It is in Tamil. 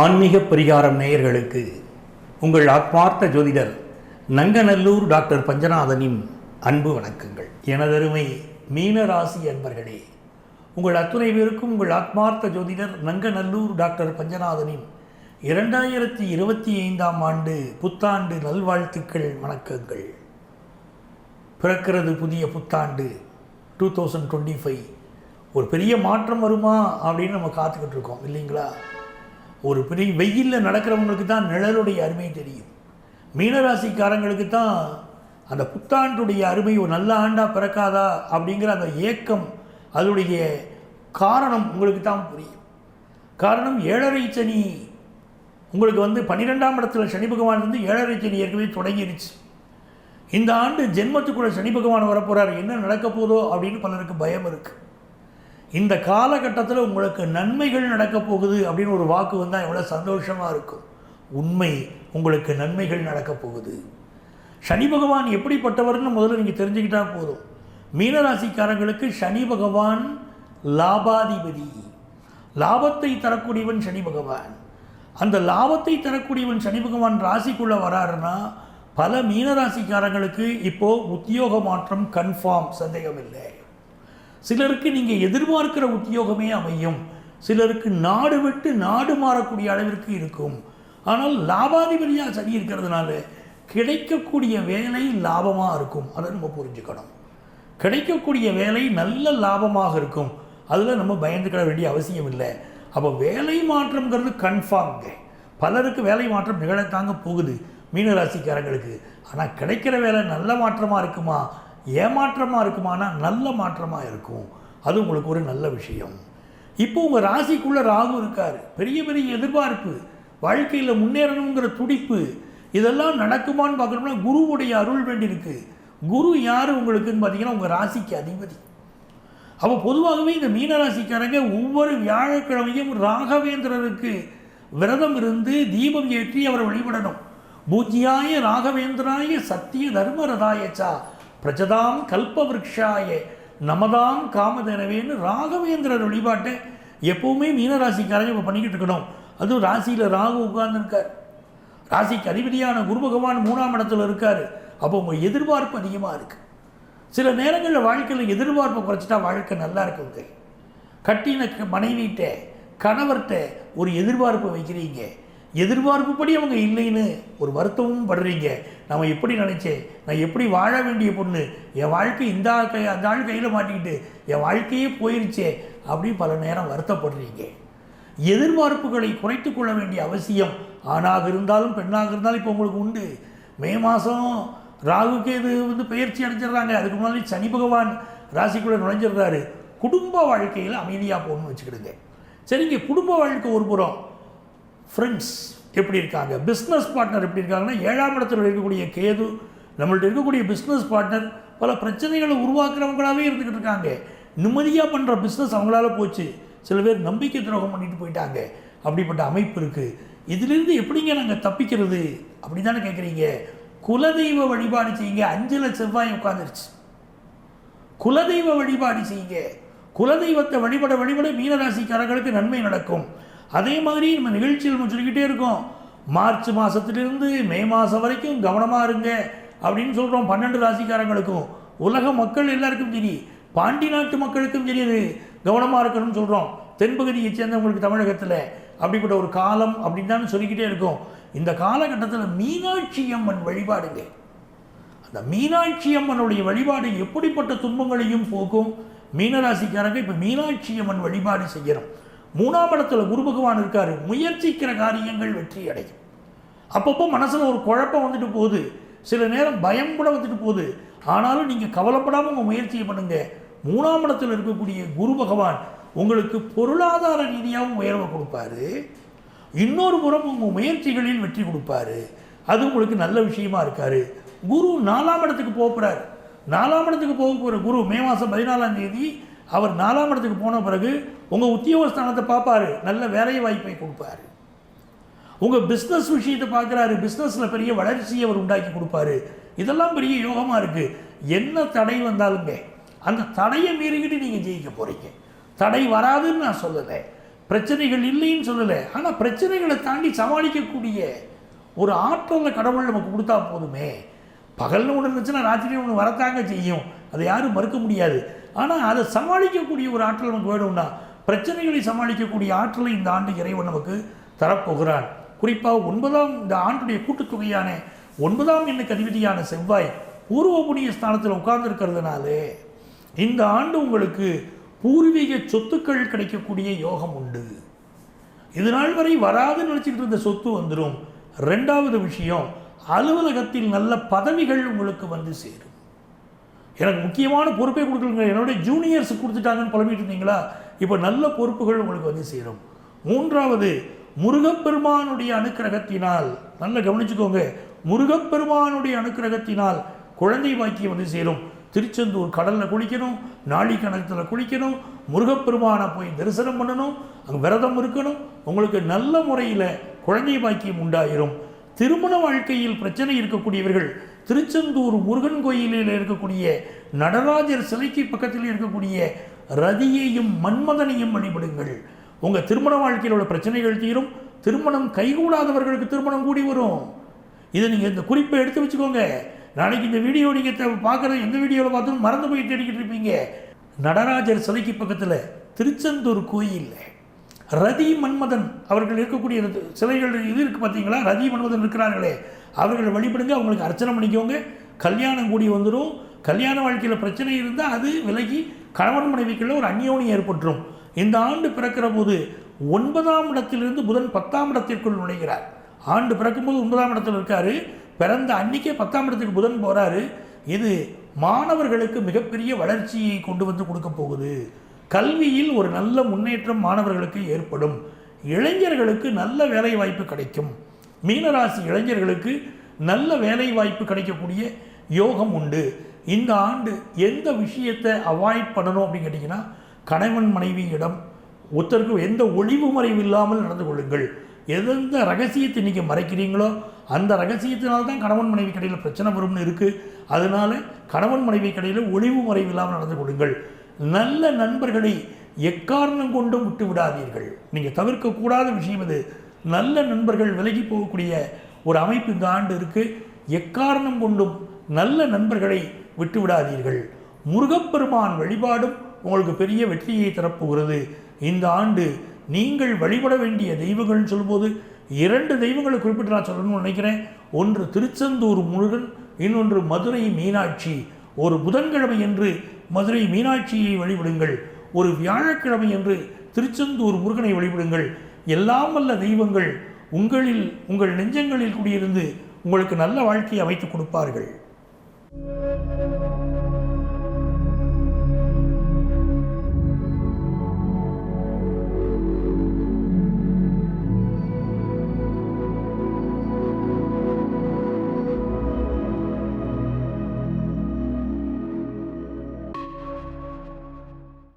ஆன்மீக பரிகாரம் நேயர்களுக்கு உங்கள் ஆத்மார்த்த ஜோதிடர் நங்கநல்லூர் டாக்டர் பஞ்சநாதனின் அன்பு வணக்கங்கள். எனதருமை மீன ராசி அன்பர்களே உங்கள் அத்துணை பேருக்கும் உங்கள் ஆத்மார்த்த ஜோதிடர் நங்கநல்லூர் டாக்டர் பஞ்சநாதனின் இரண்டாயிரத்தி இருபத்தி ஐந்தாம் ஆண்டு புத்தாண்டு நல்வாழ்த்துக்கள் வணக்கங்கள். பிறக்கிறது புதிய புத்தாண்டு டூ தௌசண்ட் டுவெண்ட்டி ஃபைவ். ஒரு பெரிய மாற்றம் வருமா அப்படின்னு நம்ம காத்துக்கிட்டு இருக்கோம் இல்லைங்களா? ஒரு பெரிய வெயிலில் நடக்கிறவங்களுக்கு தான் நிழலுடைய அருமை தெரியும். மீனராசிக்காரங்களுக்கு தான் அந்த புத்தாண்டுடைய அருமை ஒரு நல்ல ஆண்டாக பிறக்காதா அப்படிங்கிற அந்த ஏக்கம் அதனுடைய காரணம் உங்களுக்கு தான் புரியும். காரணம் ஏழரை சனி. உங்களுக்கு வந்து பன்னிரெண்டாம் இடத்துல சனி பகவான் வந்து ஏழரை சனி ஏற்கனவே தொடங்கிருச்சு. இந்த ஆண்டு ஜென்மத்துக்குள்ள சனி பகவான் வரப்போறார். என்ன நடக்க போதோ அப்படின்னு பலருக்கு பயம் இருக்குது இந்த காலகட்டத்தில் உங்களுக்கு நன்மைகள் நடக்கப் போகுது அப்படின்னு ஒரு வாக்கு வந்தால் எவ்வளோ சந்தோஷமாக இருக்கும். உண்மை உங்களுக்கு நன்மைகள் நடக்கப் போகுது. சனி பகவான் எப்படிப்பட்டவர்னு முதல்ல நீங்கள் தெரிஞ்சுக்கிட்டால் போதும். மீனராசிக்காரங்களுக்கு சனி பகவான் லாபாதிபதி. லாபத்தை தரக்கூடியவன் சனி பகவான். அந்த லாபத்தை தரக்கூடியவன் சனி பகவான் ராசிக்குள்ளே வராருன்னா பல மீனராசிக்காரங்களுக்கு இப்போது உத்தியோக மாற்றம் கன்ஃபார்ம் சந்தேகம் இல்லை சிலருக்கு நீங்கள் எதிர்பார்க்கிற உத்தியோகமே அமையும். சிலருக்கு நாடு விட்டு நாடு மாறக்கூடிய அளவிற்கு இருக்கும். ஆனால் லாபாதிபதியாக சரி இருக்கிறதுனால கிடைக்கக்கூடிய வேலை லாபமாக இருக்கும். அதை நம்ம புரிஞ்சுக்கணும். கிடைக்கக்கூடிய வேலை நல்ல லாபமாக இருக்கும். அதில் நம்ம பயந்துக்கிட வேண்டிய அவசியம் இல்லை. அப்போ வேலை மாற்றம்ங்கிறது கன்ஃபார்ம்ங்க பலருக்கு வேலை மாற்றம் நிகழத்தாங்க போகுது. மீனராசிக்காரங்களுக்கு. ஆனால் கிடைக்கிற வேலை நல்ல மாற்றமாக இருக்குமா? ஏமாற்றமாக இருக்குமானா நல்ல மாற்றமாக இருக்கும். அது உங்களுக்கு ஒரு நல்ல விஷயம். இப்போ உங்கள் ராசிக்குள்ளே ராகு இருக்கார். பெரிய பெரிய எதிர்பார்ப்பு. வாழ்க்கையில் முன்னேறணுங்கிற துடிப்பு. இதெல்லாம் நடக்குமான்னு பார்க்கணும்னா குருவுடைய அருள் வேண்டியிருக்கு. குரு யார் உங்களுக்குன்னு பார்த்தீங்கன்னா உங்கள் ராசிக்கு அதிபதி. அப்போ பொதுவாகவே இந்த மீனராசிக்காரங்க ஒவ்வொரு வியாழக்கிழமையும் ராகவேந்திரருக்கு விரதம் இருந்து தீபம் ஏற்றி அவரை வழிபடணும். பூஜ்யாய ராகவேந்திராய சத்திய தர்மரதாயச்சா பிரஜதாம் கல்பவருஷாய நமதாம் காமதேனவேன்னு ராகவேந்திரர் வழிபாட்டை எப்போவுமே மீனராசிக்காரங்க இப்போ பண்ணிக்கிட்டு இருக்கணும். அதுவும் ராசியில் ராகு உட்கார்ந்துருக்கார். ராசிக்கு அதிபதியான குரு பகவான் மூணாம் இடத்துல இருக்கார். அப்போ உங்கள் எதிர்பார்ப்பு அதிகமாக இருக்குது சில நேரங்களில் வாழ்க்கையில் எதிர்பார்ப்பை குறைச்சிட்டா வாழ்க்கை நல்லா இருக்குங்க கட்டின க- மனைவிட்ட கணவர்கிட்ட ஒரு எதிர்பார்ப்பு வைக்கிறீங்க. எதிர்பார்ப்புப்படி அவங்க இல்லைன்னு ஒரு வருத்தமும் படுறீங்க. நம்ம எப்படி நினைச்சேன் நான் எப்படி வாழ வேண்டிய பொண்ணு? என் வாழ்க்கை இந்த ஆள் கை அந்த ஆள் கையில் மாட்டிக்கிட்டு என் வாழ்க்கையே போயிருச்சே அப்படின்னு பல நேரம் வருத்தப்படுறீங்க. எதிர்பார்ப்புகளை குறைத்து கொள்ள வேண்டிய அவசியம் ஆணாக இருந்தாலும் பெண்ணாக இருந்தாலும் இப்போ உங்களுக்கு உண்டு. மே மாதம் ராகுக்கு இது வந்து பயிற்சி அடைஞ்சிடுறாங்க. அதுக்கு முன்னாடி சனி பகவான் ராசிக்குள்ளே நுழைஞ்சிடுறாரு. குடும்ப வாழ்க்கையில் அமைதியாக போகணும்னு வச்சுக்கிடுங்க. சரிங்க குடும்ப வாழ்க்கை ஒரு புறம். ஃப்ரெண்ட்ஸ் எப்படி இருக்காங்க? பிஸ்னஸ் பார்ட்னர் எப்படி இருக்காங்கன்னா ஏழாம் இடத்துல இருக்கக்கூடிய கேது நம்மள்ட்ட இருக்கக்கூடிய பிஸ்னஸ் பார்ட்னர் பல பிரச்சனைகளை உருவாக்குறவங்களாகவே இருந்துக்கிட்டு இருக்காங்க. நிம்மதியாக பண்ணுற பிஸ்னஸ் அவங்களால போச்சு. சில பேர் நம்பிக்கை துரோகம் பண்ணிட்டு போயிட்டாங்க. அப்படிப்பட்ட அமைப்பு இருக்குது இதிலிருந்து எப்படிங்க நாங்கள் தப்பிக்கிறது? அப்படி தானே கேட்குறீங்க குலதெய்வ வழிபாடு செய்யுங்க. அஞ்சில் செவ்வாய் உட்காந்துருச்சு குலதெய்வ வழிபாடு செய்யுங்க. குலதெய்வத்தை வழிபட வழிபட மீனராசிக்காரர்களுக்கு நன்மை நடக்கும். அதே மாதிரி நம்ம நிகழ்ச்சியில் நம்ம சொல்லிக்கிட்டே இருக்கோம். மார்ச் மாதத்துலேருந்து மே மாதம் வரைக்கும் கவனமாக இருங்க அப்படின்னு சொல்கிறோம் பன்னெண்டு ராசிக்காரங்களுக்கும். உலக மக்கள் எல்லாருக்கும் சரி பாண்டி நாட்டு மக்களுக்கும் சரி அது கவனமாக இருக்கணும்னு சொல்கிறோம் தென்பகுதியை சேர்ந்தவங்களுக்கு தமிழகத்தில் அப்படிப்பட்ட ஒரு காலம் அப்படின்னு தான் சொல்லிக்கிட்டே இருக்கும். இந்த காலகட்டத்தில் மீனாட்சி அம்மன் வழிபாடுங்க. அந்த மீனாட்சி அம்மனுடைய வழிபாடு எப்படிப்பட்ட துன்பங்களையும் போக்கும்? மீனராசிக்காரங்க இப்போ மீனாட்சி அம்மன் வழிபாடு செய்கிறோம் மூணாம் இடத்துல குரு பகவான் இருக்கார் முயற்சிக்கிற காரியங்கள் வெற்றி அடையும். அப்பப்போ மனசில் ஒரு குழப்பம் வந்துட்டு போகுது சில நேரம் பயம் கூட வந்துட்டு போகுது. ஆனாலும் நீங்கள் கவலைப்படாமல் உங்கள் முயற்சியை பண்ணுங்கள் மூணாம் இடத்தில் இருக்கக்கூடிய குரு பகவான் உங்களுக்கு பொருளாதார ரீதியாகவும் உயர்வை கொடுப்பாரு. இன்னொரு புறம் உங்கள் முயற்சிகளில் வெற்றி கொடுப்பாரு. அது உங்களுக்கு நல்ல விஷயமா இருக்காரு. குரு நாலாம் இடத்துக்கு போக போகிறார் நாலாம் இடத்துக்கு போக போகிற குரு மே மாதம் பதினாலாம் தேதி அவர் நாலாம் இடத்துக்கு போன பிறகு உங்கள் உத்தியோகஸ்தானத்தை பார்ப்பாரு. நல்ல வேலை வாய்ப்பை கொடுப்பாரு. உங்கள் பிஸ்னஸ் விஷயத்தை பார்க்குறாரு. பிஸ்னஸில் பெரிய வளர்ச்சியை அவர் உண்டாக்கி கொடுப்பாரு. இதெல்லாம் பெரிய யோகமாக இருக்குது என்ன தடை வந்தாலுமே அந்த தடையை மீறிக்கிட்டு நீங்கள் ஜெயிக்க போகிறீங்க தடை வராதுன்னு நான் சொல்லலை. பிரச்சனைகள் இல்லைன்னு சொல்லலை. ஆனால் பிரச்சனைகளை தாண்டி சமாளிக்கக்கூடிய ஒரு ஆற்றலை கடவுள் நமக்கு கொடுத்தா போதுமே. பகல்னு ஒன்று இருந்துச்சுன்னா ராத்திரி ஒன்று வரத்தாங்க செய்யும். அதை யாரும் மறுக்க முடியாது. ஆனால் அதை சமாளிக்கக்கூடிய ஒரு ஆற்றல் நமக்கு வேணும்னா பிரச்சனைகளை சமாளிக்கக்கூடிய ஆற்றலை இந்த ஆண்டு இறைவன் நமக்கு தரப்போகிறான் குறிப்பாக ஒன்பதாம் இந்த ஆண்டுடைய கூட்டுத்தொகையான ஒன்பதாம் எண்ணுக்கு அதிபதியான செவ்வாய் பூர்வ புண்ணிய ஸ்தானத்தில் உட்கார்ந்துருக்கிறதுனாலே இந்த ஆண்டு உங்களுக்கு பூர்வீக சொத்துக்கள் கிடைக்கக்கூடிய யோகம் உண்டு. இது நாள் வரை வராதுன்னு நினச்சிக்கிட்டு இருந்த சொத்து வந்துடும் ரெண்டாவது விஷயம் அலுவலகத்தில் நல்ல பதவிகள் உங்களுக்கு வந்து சேரும். எனக்கு முக்கியமான பொறுப்பே கொடுக்கலங்க. என்னுடைய ஜூனியர்ஸ் கொடுத்துட்டாங்கன்னு புலம்பிட்டு இருந்தீங்களா? இப்போ நல்ல பொறுப்புகள் உங்களுக்கு வந்து சேரும். மூன்றாவது முருகப்பெருமானுடைய அனுக்கிரகத்தினால் நல்லா கவனிச்சுக்கோங்க. முருகப்பெருமானுடைய அனுக்கிரகத்தினால் குழந்தை பாக்கியம் வந்து சேரும். திருச்செந்தூர் கடலில் குளிக்கணும் நாளி கணத்தில் குளிக்கணும் முருகப்பெருமானை போய் தரிசனம் பண்ணணும் அங்கே விரதம் இருக்கணும். உங்களுக்கு நல்ல முறையில் குழந்தை பாக்கியம் உண்டாயிரும். திருமண வாழ்க்கையில் பிரச்சனை இருக்கக்கூடியவர்கள் திருச்செந்தூர் முருகன் கோயிலில் இருக்கக்கூடிய நடராஜர் சிலைக்கு பக்கத்தில் இருக்கக்கூடிய ரதியையும் மன்மதனையும் வழிபடுங்கள். உங்கள் திருமண வாழ்க்கையில் உள்ள பிரச்சனைகள் தீரும். திருமணம் கைகூடாதவர்களுக்கு திருமணம் கூடி வரும். இதை நீங்கள் இந்த குறிப்பை எடுத்து வச்சுக்கோங்க. நாளைக்கு இந்த வீடியோ நீங்கள் பார்க்குறது எந்த வீடியோவில் பார்த்தாலும் மறந்து போய் தேடிக்கிட்டு இருப்பீங்க. நடராஜர் சிலைக்கு பக்கத்தில் திருச்செந்தூர் கோயிலில் ரதி மன்மதன் அவர்கள் இருக்கக்கூடிய இந்த சிலைகள் இது இருக்குது பார்த்தீங்களா ரதி மன்மதன் இருக்கிறார்களே. அவர்கள் வழிபடுங்க அவங்களுக்கு அர்ச்சனை பண்ணிக்கோங்க. கல்யாணம் கூடி வந்துடும் கல்யாண வாழ்க்கையில் பிரச்சனை இருந்தால் அது விலகி கணவன் மனைவிக்குள்ள ஒரு அந்யோனி ஏற்பட்டுரும். இந்த ஆண்டு பிறக்கிற போது ஒன்பதாம் இடத்திலிருந்து புதன் பத்தாம் இடத்திற்குள் நுழைகிறார். ஆண்டு பிறக்கும்போது ஒன்பதாம் இடத்தில் இருக்கார். பிறந்த அன்னைக்கே பத்தாம் இடத்துக்கு புதன் போகிறாரு இது மாணவர்களுக்கு மிகப்பெரிய வளர்ச்சியை கொண்டு வந்து கொடுக்க போகுது. கல்வியில் ஒரு நல்ல முன்னேற்றம் மாணவர்களுக்கு ஏற்படும். இளைஞர்களுக்கு நல்ல வேலை வாய்ப்பு கிடைக்கும். மீனராசி இளைஞர்களுக்கு நல்ல வேலை வாய்ப்பு கிடைக்கக்கூடிய யோகம் உண்டு. இந்த ஆண்டு எந்த விஷயத்தை அவாய்ட் பண்ணணும் அப்படின்னு கேட்டிங்கன்னா கணவன் மனைவியிடம் ஒருத்தருக்கு எந்த ஒளிவு மறைவு இல்லாமல் நடந்து கொள்ளுங்கள். எந்த ரகசியத்தை நீங்கள் மறைக்கிறீங்களோ அந்த ரகசியத்தினால தான் கணவன் மனைவி கடையில் பிரச்சனை வரும்னு இருக்குது அதனால கணவன் மனைவி கடையில் ஒளிவு மறைவு இல்லாமல் நடந்து கொள்ளுங்கள். நல்ல நண்பர்களை எக்காரணம் கொண்டும் விட்டு விடாதீர்கள். நீங்கள் தவிர்க்கக்கூடாத விஷயம் இது. நல்ல நண்பர்கள் விலகி போகக்கூடிய ஒரு அமைப்பு இந்த ஆண்டு இருக்குது எக்காரணம் கொண்டும் நல்ல நண்பர்களை விட்டு விடாதீர்கள். முருகப்பெருமான் வழிபாடும் உங்களுக்கு பெரிய வெற்றியை தரப்போகிறது. இந்த ஆண்டு நீங்கள் வழிபட வேண்டிய தெய்வங்கள்னு சொல்லும்போது இரண்டு தெய்வங்களை குறிப்பிட்டு நான் சொல்லணும்னு நினைக்கிறேன். ஒன்று திருச்செந்தூர் முருகன் இன்னொன்று மதுரை மீனாட்சி. ஒரு புதன்கிழமை என்று மதுரை மீனாட்சியை வழிபடுங்கள் ஒரு வியாழக்கிழமை என்று திருச்செந்தூர் முருகனை வழிபடுங்கள். எல்லாம் வல்ல தெய்வங்கள் உங்களில் உங்கள் நெஞ்சங்களில் குடியிருந்து உங்களுக்கு நல்ல வாழ்க்கையை அமைத்துக் கொடுப்பார்கள்.